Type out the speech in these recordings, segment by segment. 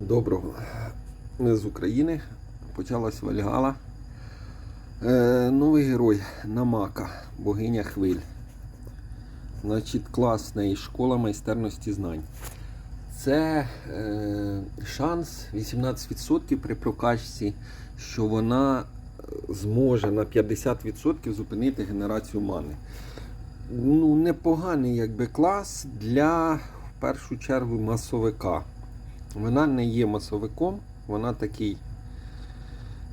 Доброго. Ми з України. Почалась Вальгала. Е, новий герой Намака, богиня хвиль. Значить, класна і школа майстерності знань. Це е, шанс 18% при прокачці, що вона зможе на 50% зупинити генерацію мани. Ну, непоганий якби клас для в першу чергу масовика. Вона не є масовиком, вона такий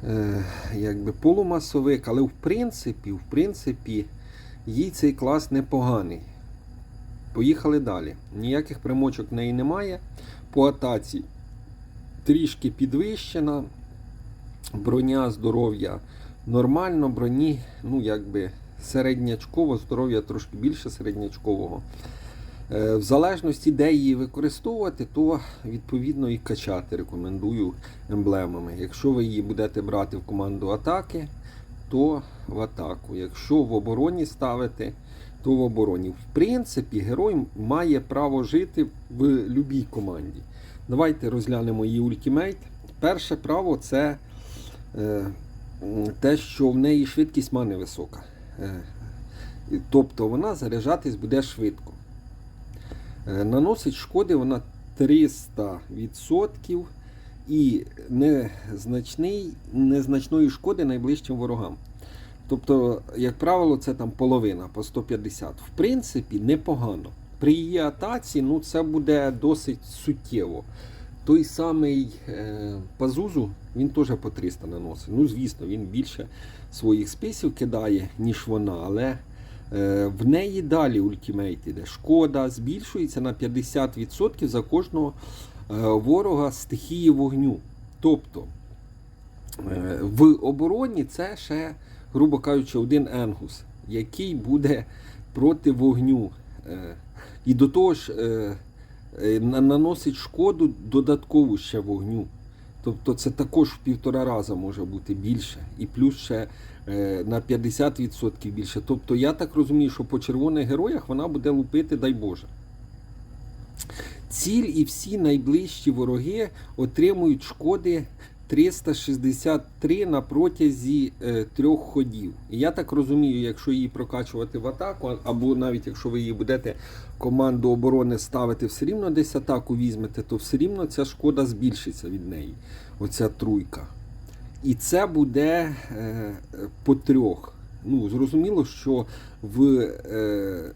е, якби полумасовик, але в принципі, в принципі, їй цей клас непоганий. Поїхали далі. Ніяких примочок в неї немає. По атаці трішки підвищена. Броня, здоров'я нормально, броні, ну якби середнячково, здоров'я трошки більше середнячкового. Е, В залежності, де її використовувати, то відповідно і качати рекомендую емблемами. Якщо ви її будете брати в команду атаки, то в атаку. Якщо в обороні ставити, то в обороні. В принципі, герой має право жити в будь-якій команді. Давайте розглянемо її ультимейт. Перше право це е, те, що в неї швидкість мани висока. Е, тобто вона заряджатись буде швидко. Е, Наносить шкоди вона 300% і незначний, незначної шкоди найближчим ворогам. Тобто, як правило, це там половина по 150. В принципі, непогано. При її атаці ну, це буде досить суттєво. Той самий е, Пазузу, він теж по 300 наносить. Ну, звісно, він більше своїх списів кидає, ніж вона, але В неї далі ультимейт іде. Шкода збільшується на 50% за кожного е, ворога стихії вогню. Тобто е, в обороні це ще, грубо кажучи, один енгус, який буде проти вогню. Е, І до того ж е, е, на- наносить шкоду додаткову ще вогню. Тобто це також в півтора рази може бути більше. І плюс ще е, на 50% більше. Тобто я так розумію, що по червоних героях вона буде лупити, дай Боже. Ціль і всі найближчі вороги отримують шкоди 363 на протязі е, трьох ходів. І я так розумію, якщо її прокачувати в атаку, або навіть якщо ви її будете команду оборони ставити, все рівно десь атаку візьмете, то все рівно ця шкода збільшиться від неї. Оця труйка. І це буде е, по трьох. Ну, зрозуміло, що в е,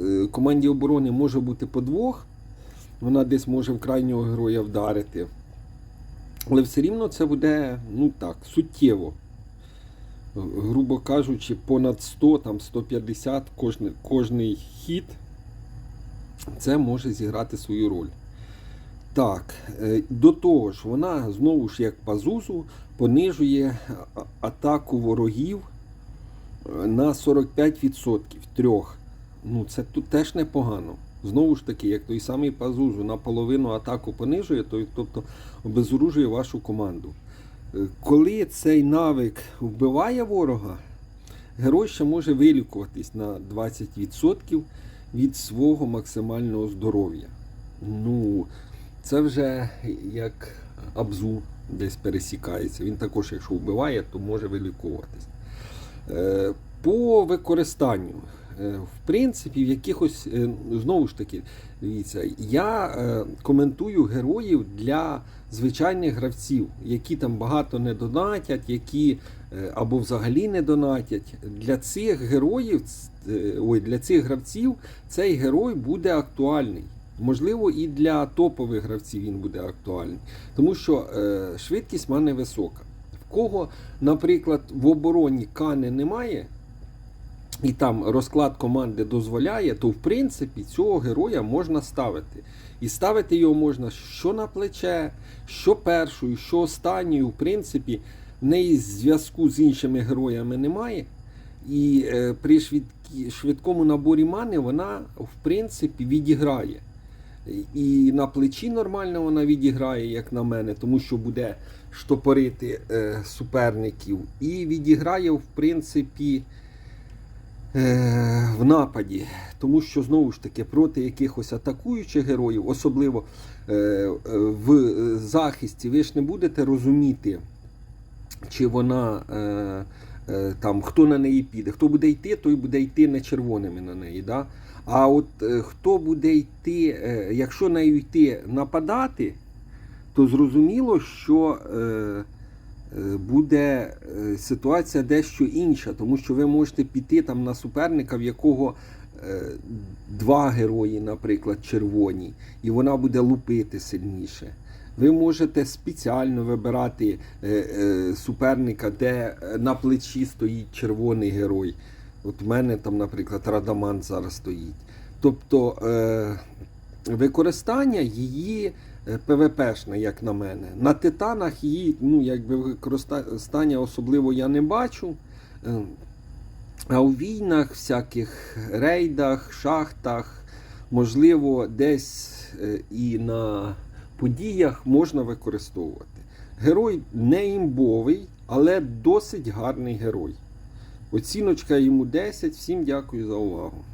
е, команді оборони може бути по двох. Вона десь може в крайнього героя вдарити. Але все рівно це буде, ну так, суттєво. Грубо кажучи, понад 100, там 150 кожний, кожний хід. Це може зіграти свою роль. Так, е, до того ж, вона знову ж як пазузу понижує атаку ворогів е, на 45% трьох. Ну, це тут теж непогано. Знову ж таки, як той самий пазузу наполовину атаку понижує, то, тобто обезоружує вашу команду. Е, Коли цей навик вбиває ворога, герой ще може вилікуватись на 20% від свого максимального здоров'я. Ну, це вже як абзу десь пересікається. Він також, якщо вбиває, то може вилікуватись. Е, По використанню. Е, В принципі, в якихось, е, знову ж таки, дивіться, я е, коментую героїв для звичайних гравців, які там багато не донатять, які або взагалі не донатять. Для цих героїв, ой, для цих гравців цей герой буде актуальний. Можливо, і для топових гравців він буде актуальний, тому що швидкість мане висока. В кого, наприклад, в обороні кани немає, і там розклад команди дозволяє, то в принципі цього героя можна ставити. І ставити його можна що на плече, що першою, що останньою. В принципі, в неї зв'язку з іншими героями немає. І е, при швидкі, швидкому наборі мани вона, в принципі, відіграє. І на плечі нормально вона відіграє, як на мене, тому що буде штопорити е, суперників. І відіграє, в принципі, в нападі. Тому що знову ж таки проти якихось атакуючих героїв, особливо е, е, в захисті ви ж не будете розуміти, чи вона е, е, там хто на неї піде. Хто буде йти, той буде йти не червоними на неї. Да? А от е, хто буде йти, е, якщо нею йти нападати, то зрозуміло, що е, е, буде е, ситуація дещо інша, тому що ви можете піти там на суперника, в якого е, два герої, наприклад, червоні, і вона буде лупити сильніше. Ви можете спеціально вибирати е, е, суперника, де е, на плечі стоїть червоний герой. От в мене там, наприклад, Радамант зараз стоїть. Тобто е, використання її е, ПВПшне, як на мене. На титанах її ну, якби використання особливо я не бачу. Е, А у війнах, всяких рейдах, шахтах, можливо, десь е, і на подіях можна використовувати. Герой не імбовий, але досить гарний герой. Оціночка йому 10. Всім дякую за увагу.